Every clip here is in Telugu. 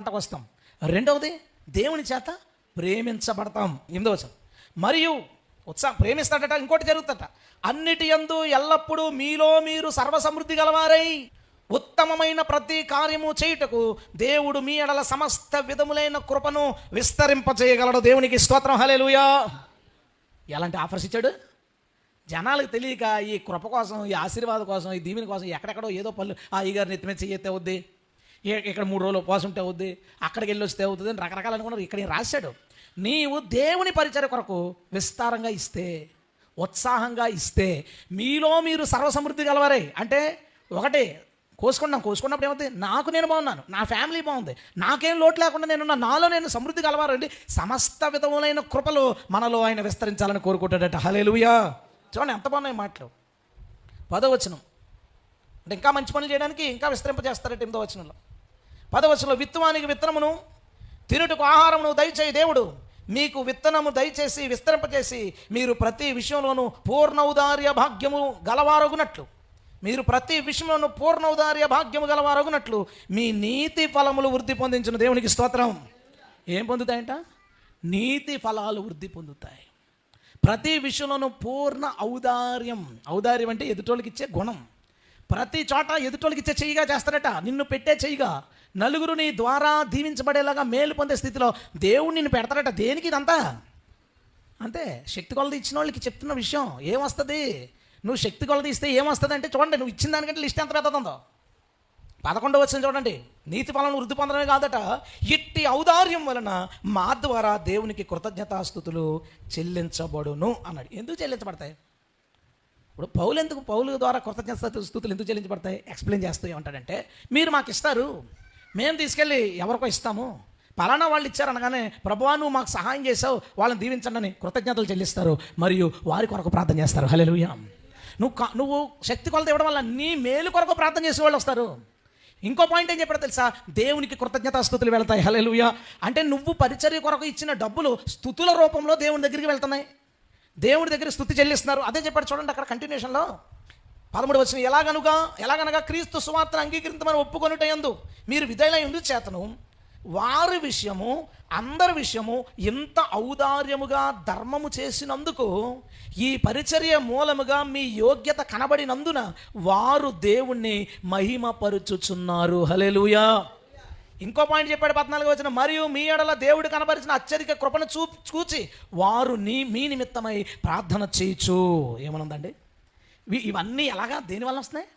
పంటకు వస్తాం రెండవది దేవుని చేత ప్రేమించబడతాం. ఎనిమిదవ వచనం. మరియు ఉత్సాహం ప్రేమిస్తాడట ఇంకోటి జరుగుతుందట. అన్నిటి యందు ఎల్లప్పుడూ మీలో మీరు సర్వసమృద్ధి గలవారై ఉత్తమమైన ప్రతి కార్యము చేయుటకు దేవుడు మీ ఎడల సమస్త విధములైన కృపను విస్తరింపజేయగలడు దేవునికి స్తోత్రం. హలేలుయా ఎలాంటి ఆఫర్స్ ఇచ్చాడు? జనాలకు తెలియక ఈ కృప కోసం ఈ ఆశీర్వాదం కోసం ఈ దీవెన కోసం ఎక్కడెక్కడో ఏదో పనులు ఆ ఈ గారిని ఎత్తిమే చెయ్యితే అవుద్ది. ఇక్కడ మూడు రోజులు ఉపవాసం ఉంటే అవుద్ది అక్కడికి వెళ్ళి వస్తే అవుతుంది అని రకరకాలు అనుకున్నారు. ఇక్కడ రాశాడు? నీవు దేవుని పరిచయ కొరకు విస్తారంగా ఇస్తే ఉత్సాహంగా ఇస్తే మీలో మీరు సర్వసమృద్ధి గలవారే. అంటే ఒకటి కోసుకున్నాం కోసుకున్నప్పుడు ఏమవుతుంది నాకు నేను బాగున్నాను నా ఫ్యామిలీ బాగుంది నాకేం లోటు లేకుండా నేను నాలో నేను సమృద్ధి కలవారండి సమస్త విధములైన కృపలు మనలో ఆయన విస్తరించాలని కోరుకుంటాడట. హలేలుయా చూడండి ఎంత బాగున్నాయి మాటలు. పదవచనం. అంటే ఇంకా మంచి పనులు చేయడానికి ఇంకా విస్తరింపజేస్తారట ఎనిమిదో వచనంలో. పదవశలో విత్తవానికి విత్తనమును తినుటకు ఆహారమును దయచేయి దేవుడు. మీకు విత్తనము దయచేసి విస్తరింపచేసి మీరు ప్రతి విషయంలోనూ పూర్ణ ఔదార్య భాగ్యము గలవారగునట్లు. మీరు ప్రతి విషయంలోనూ పూర్ణ ఔదార్య భాగ్యము గలవారగునట్లు. మీ నీతి ఫలములు వృద్ధి పొందించిన దేవునికి స్తోత్రం. ఏం పొందుతాయంట? నీతి ఫలాలు వృద్ధి పొందుతాయి. ప్రతి విషయంలోనూ పూర్ణ ఔదార్యం. ఔదార్యం అంటే ఎదుటోళ్ళకి ఇచ్చే గుణం. ప్రతి చోట ఎదుటోళ్ళకి ఇచ్చే చెయ్యిగా చేస్తారట. నిన్ను పెట్టే చెయ్యిగా నలుగురు నీ ద్వారా దీవించబడేలాగా మేలు పొందే స్థితిలో దేవుడు నిన్ను పెడతాడట. దేనికి ఇదంతా? అంతే. శక్తి కొలది ఇచ్చిన వాళ్ళకి చెప్తున్న విషయం ఏమొస్తుంది? నువ్వు శక్తి కొలది ఇస్తే ఏమొస్తుంది అంటే చూడండి నువ్వు ఇచ్చిన దానికంటే లిస్ట్ ఎంత పెద్దదో పదకొండవ వచ్చిన చూడండి. నీతి ఫలం వృద్ధి పొందడమే కాదట. ఇట్టి ఔదార్యం వలన మా ద్వారా దేవునికి కృతజ్ఞతాస్థుతులు చెల్లించబడును అన్నాడు. ఎందుకు చెల్లించబడతాయి? ఇప్పుడు పౌలు ఎందుకు పౌలు ద్వారా కృతజ్ఞత స్థుతులు ఎందుకు చెల్లించబడతాయి? ఎక్స్ప్లెయిన్ చేస్తూ ఏమంటాడంటే మీరు మాకు ఇస్తారు. మేము తీసుకెళ్ళి ఎవరికో ఇస్తాము. పలానా వాళ్ళు ఇచ్చారనగానే ప్రభువా నువ్వు మాకు సహాయం చేసావు వాళ్ళని దీవించండి అని కృతజ్ఞతలు చెల్లిస్తారు మరియు వారి కొరకు ప్రార్థన చేస్తారు. హల్లెలూయా. నువ్వు కా- నువ్వు శక్తి కొలత ఇవ్వడం వల్ల నీ మేలు కొరకు ప్రార్థన చేసే వాళ్ళు వస్తారు. ఇంకో పాయింట్ ఏం చెప్పాడో తెలుసా? దేవునికి కృతజ్ఞత స్థుతులు వెళ్తాయి. హల్లెలూయా. అంటే నువ్వు పరిచర్య కొరకు ఇచ్చిన డబ్బులు స్థుతుల రూపంలో దేవుని దగ్గరికి వెళ్తున్నాయి. దేవుడి దగ్గర స్థుతి చెల్లిస్తున్నారు. అదే చెప్పాడు చూడండి అక్కడ కంటిన్యూషన్లో పదమూడు వచ్చిన ఎలాగనుగా ఎలాగనగా క్రీస్తు సువార్తను అంగీకరించమని ఒప్పుకొనుటయందు మీరు విధేయులై ఉంది చేతను వారి విషయము అందరి విషయము ఇంత ఔదార్యముగా ధర్మము చేసినందుకు ఈ పరిచర్య మూలముగా మీ యోగ్యత కనబడినందున వారు దేవుణ్ణి మహిమపరుచుచున్నారు. హలెలుయా ఇంకో పాయింట్ చెప్పాడు పద్నాలుగు వచ్చిన మరియు మీ ఎడల దేవుడు కనబరిచిన అత్యధిక కృపను చూ చూచి వారు నీ మీ నిమిత్తమై ప్రార్థన చేయొచ్చు ఏమనుందండి? ఇవన్నీ ఎలాగా? దేని వల్ల వస్తున్నాయి?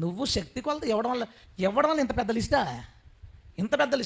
నువ్వు శక్తి కొలత ఇవ్వడం వల్ల ఇవ్వడం వల్ల ఇంత పెద్ద లిస్టా? ఇంత పెద్ద లిస్ట్